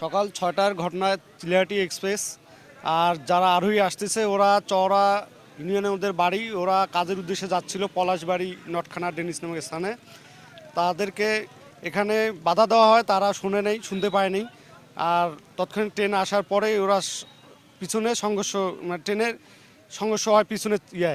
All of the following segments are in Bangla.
সকাল ছয়টার ঘটনায় চিলিয়াটি এক্সপ্রেস। আর যারা আরোহী আসতেছে, ওরা চওড়া ইউনিয়নের ওদের বাড়ি, ওরা কাজের উদ্দেশ্যে যাচ্ছিল পলাশবাড়ি নটখানা ডেনিস নামক স্থানে। তাদেরকে এখানে বাধা দেওয়া হয়, তারা শুনে নেই, শুনতে পায়নি আর তৎক্ষণিক ট্রেন আসার পরে ওরা পিছনে সংঘর্ষ মানে ট্রেনের সংঘর্ষ হয় পিছনে ইয়ে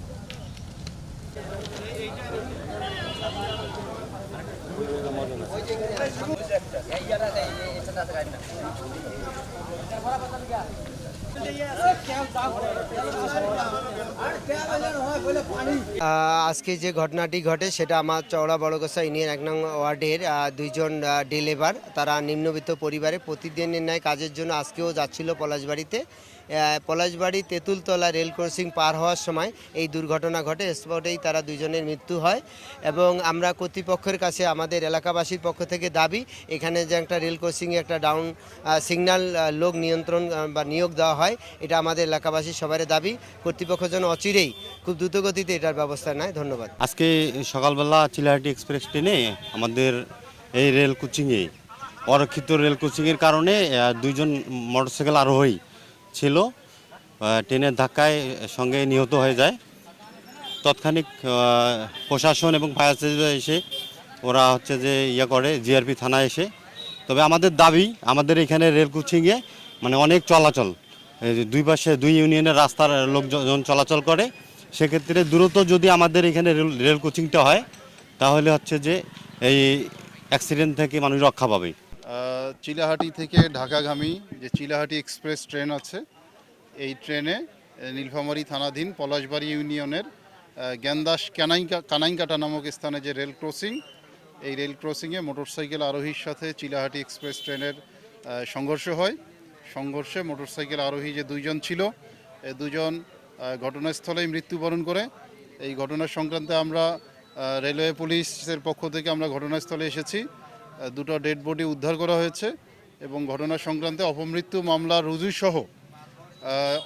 আহ, আজকে যে ঘটনাটি ঘটে সেটা আমার চওড়া বড়গোসা ইউনিয়ন এক নং ওয়ার্ডের দুইজন ডে তারা নিম্নবিত্ত পরিবারে প্রতিদিনের ন্যায় কাজের জন্য আজকেও যাচ্ছিল পলাশবাড়িতে। পলাশবাড়ি তেঁতুলতলা রেল ক্রসিং পার হওয়ার সময় এই দুর্ঘটনা ঘটে। স্পটেই তারা দুজনের মৃত্যু হয় এবং আমরা কর্তৃপক্ষের কাছে, আমাদের এলাকাবাসীর পক্ষ থেকে দাবি, এখানে যে একটা রেল ক্রসিংয়ে একটা ডাউন সিগন্যাল লোক নিয়ন্ত্রণ বা নিয়োগ দেওয়া হয়, এটা আমাদের এলাকাবাসীর সবারই দাবি। কর্তৃপক্ষ যেন অচিরেই খুব দ্রুতগতিতে এটার ব্যবস্থা নেয়। ধন্যবাদ। আজকে সকালবেলা চিলাহাটি এক্সপ্রেস ট্রেনে আমাদের এই রেল কোচিংয়ে, অরক্ষিত রেল কোচিংয়ের কারণে দুইজন মোটরসাইকেল আরোহী ছিল ট্রেনের ধাক্কায় সঙ্গে নিহত হয়ে যায়। তৎক্ষণিক প্রশাসন এবং ফায়ার সার্ভিস এসে, ওরা হচ্ছে যে ইয়ে করে, জিআরপি থানায় এসে। তবে আমাদের দাবি, আমাদের এখানে রেল কোচিংয়ে মানে অনেক চলাচল। দুই পাশে দুই ইউনিয়নের রাস্তার লোকজন চলাচল করে, সেক্ষেত্রে দ্রুত যদি আমাদের এখানে রেল রেল কোচিংটা হয়, তাহলে হচ্ছে যে এই অ্যাক্সিডেন্ট থেকে মানুষ রক্ষা পাবে। চিলাহাটি থেকে ঢাকাগামী যে চিলাহাটি এক্সপ্রেস ট্রেন আছে, এই ট্রেনে নীলফামারী থানাধীন পলাশবাড়ি ইউনিয়নের জ্ঞানদাস কানাইকা, কানাইকাটা নামক স্থানে যে রেল ক্রসিং, এই রেল ক্রসিংয়ে মোটরসাইকেল আরোহীর সাথে চিলাহাটি এক্সপ্রেস ট্রেনের সংঘর্ষ হয়। সংঘর্ষে মোটরসাইকেল আরোহী যে দুইজন ছিল এই দুজন ঘটনাস্থলেই মৃত্যুবরণ করে। এই ঘটনা সংক্রান্তে আমরা রেলওয়ে পুলিশের পক্ষ থেকে আমরা ঘটনাস্থলে এসেছি। দুটো ডেড বডি উদ্ধার করা হয়েছে এবং ঘটনা সংক্রান্তে অপমৃত্যু মামলা রুজু সহ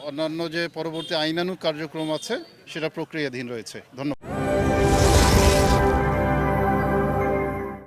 অন্যান্য যে পরবর্তী আইনানুগ কার্যক্রম আছে, সেটা প্রক্রিয়াধীন রয়েছে। ধন্যবাদ।